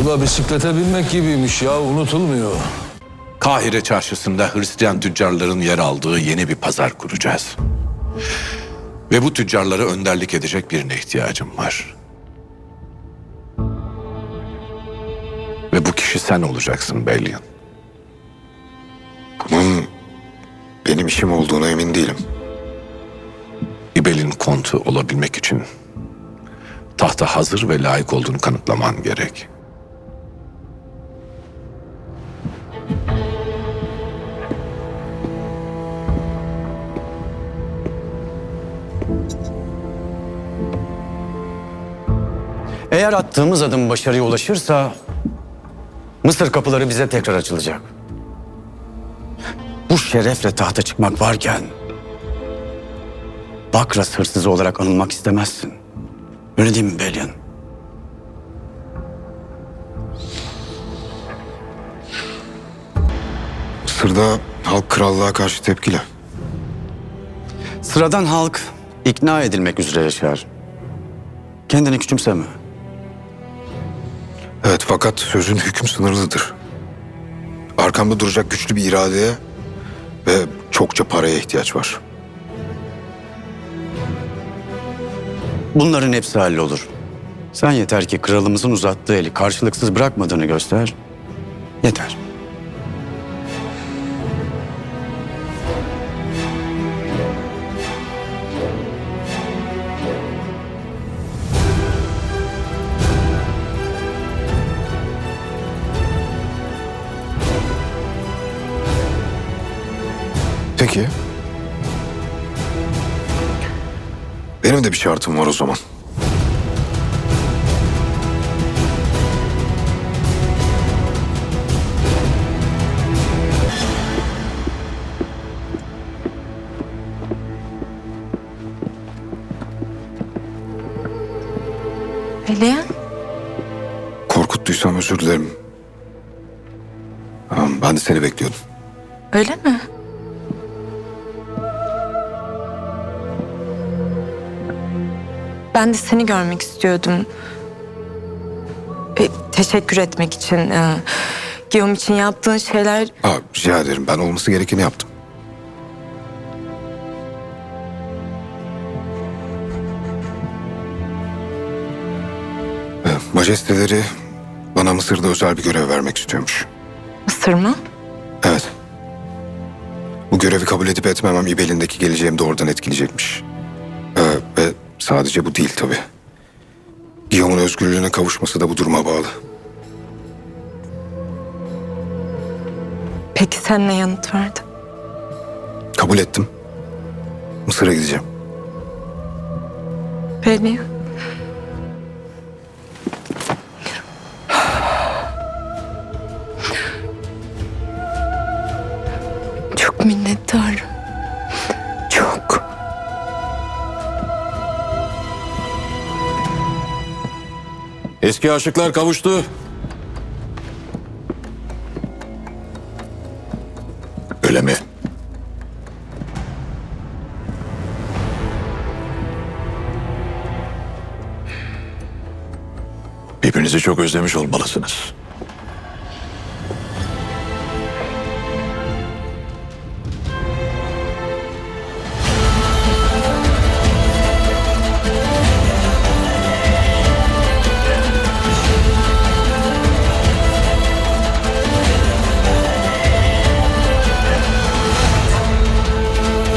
Bu da bisiklete binmek gibiymiş ya unutulmuyor. Kahire çarşısında Hristiyan tüccarların yer aldığı yeni bir pazar kuracağız. Ve bu tüccarlara önderlik edecek birine ihtiyacım var. Ve bu kişi sen olacaksın Bellion. Bunun benim işim olduğuna emin değilim. İbel'in kontu olabilmek için tahta hazır ve layık olduğunu kanıtlaman gerek. Eğer attığımız adım başarıya ulaşırsa Mısır kapıları bize tekrar açılacak. Bu şerefle tahta çıkmak varken Bakras hırsızı olarak anılmak istemezsin. Öyle değil mi Belyan? Mısır'da halk krallığa karşı tepkili. Sıradan halk ikna edilmek üzere yaşar. Kendini küçümseme. Evet fakat sözün hüküm sınırlıdır. Arkamda duracak güçlü bir iradeye ve çokça paraya ihtiyaç var. Bunların hepsi hallolur. Sen yeter ki kralımızın uzattığı eli karşılıksız bırakmadığını göster. Yeter. Peki. Benim de bir şartım var o zaman. Elian, Korkuttuysam özür dilerim. Ben de seni bekliyordum. öyle mi? Ben de seni görmek istiyordum. E, teşekkür etmek için, e, Guillaume için yaptığın şeyler... Ha, rica ederim. Ben olması gerekeni yaptım. Ee, Majesteleri bana Mısır'da özel bir görev vermek istiyormuş. Mısır mı? Evet. Bu görevi kabul edip etmemem İbel'indeki geleceğimi doğrudan etkileyecekmiş. Sadece bu değil tabii. Guillaume'un özgürlüğüne kavuşması da bu duruma bağlı. Peki sen ne yanıt verdin? Kabul ettim. Mısır'a gideceğim. Belli. Çok minnettarım. Eski aşıklar kavuştu. Öyle mi? Birbirinizi çok özlemiş olmalısınız.